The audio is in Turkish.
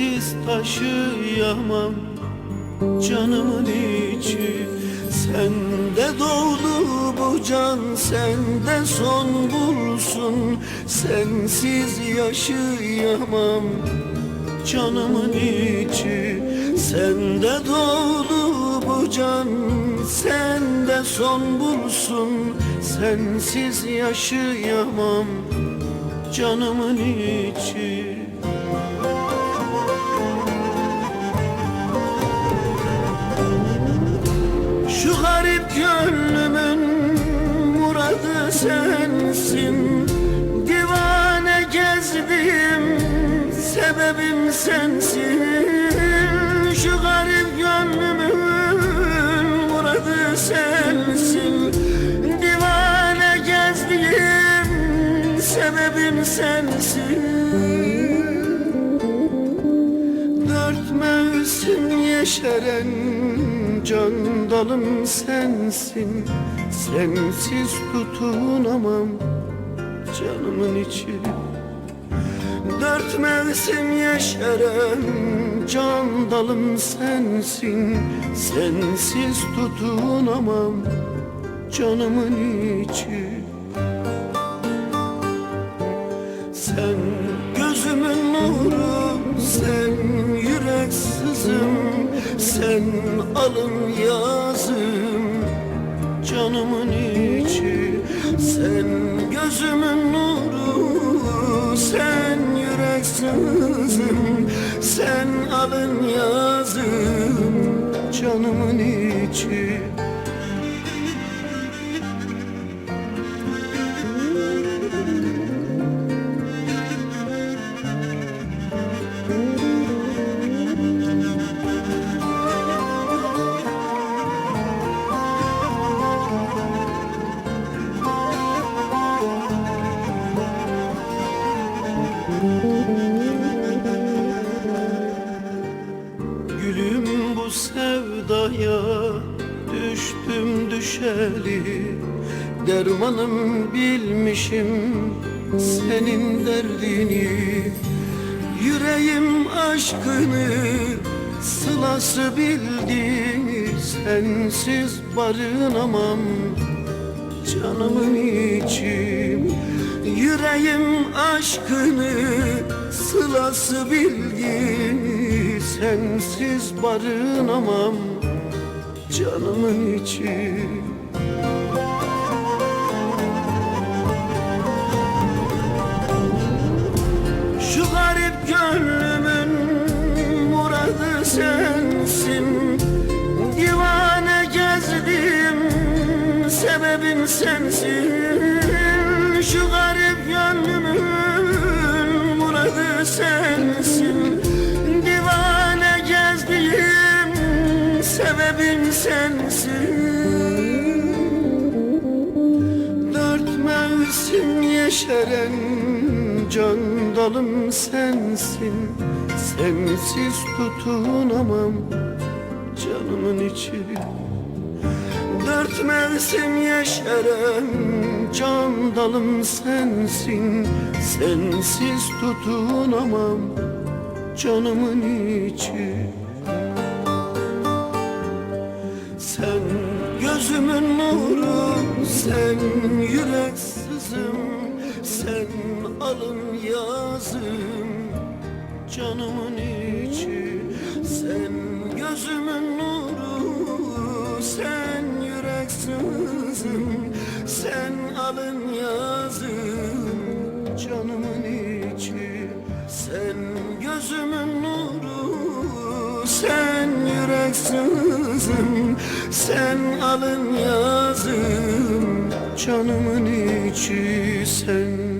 Sensiz taşıyamam canımın içi Sende doğdu bu can sende son bulsun. Sensiz yaşayamam canımın içi Sende doğdu bu can sende son bulsun. Sensiz yaşayamam canımın içi garip gönlümün muradı sensin. Divane gezdim sebebim sensin. Şu garip gönlümün muradı sensin. Divane gezdim sebebim sensin. Dört mevsim yeşeren can dalım sensin. Sensiz tutunamam canımın içi. Dört mevsim yeşeren can dalım sensin. Sensiz tutunamam canımın içi sen alın yazım, canımın içi. Sen gözümün nuru, sen yürek sızım, sen alın yazım, canımın içi. Sevdaya düştüm düşeli. Dermanım bilmişim senin derdini. Yüreğim aşkını sılası bildi Sensiz barınamam. Canımın içim Yüreğim aşkını sılası bildi Sensiz barınamam canımın içi. Şu garip gönlümün muradı sensin. Divane gezdim sebebim sensin. Şu garip gönlümün muradı sensin sebebim sensin. Dört mevsim yeşeren can dalım sensin. Sensiz tutunamam canımın içi. Dört mevsim yeşeren can dalım sensin. Sensiz tutunamam canımın içi sen yürek sızım, sen alın yazım, canımın içi. Sen gözümün nuru, sen yürek sızım, sen alın yazım, canımın içi. Sen gözümün nuru, sen yürek sızım, sen alın yazım, canımın içi sen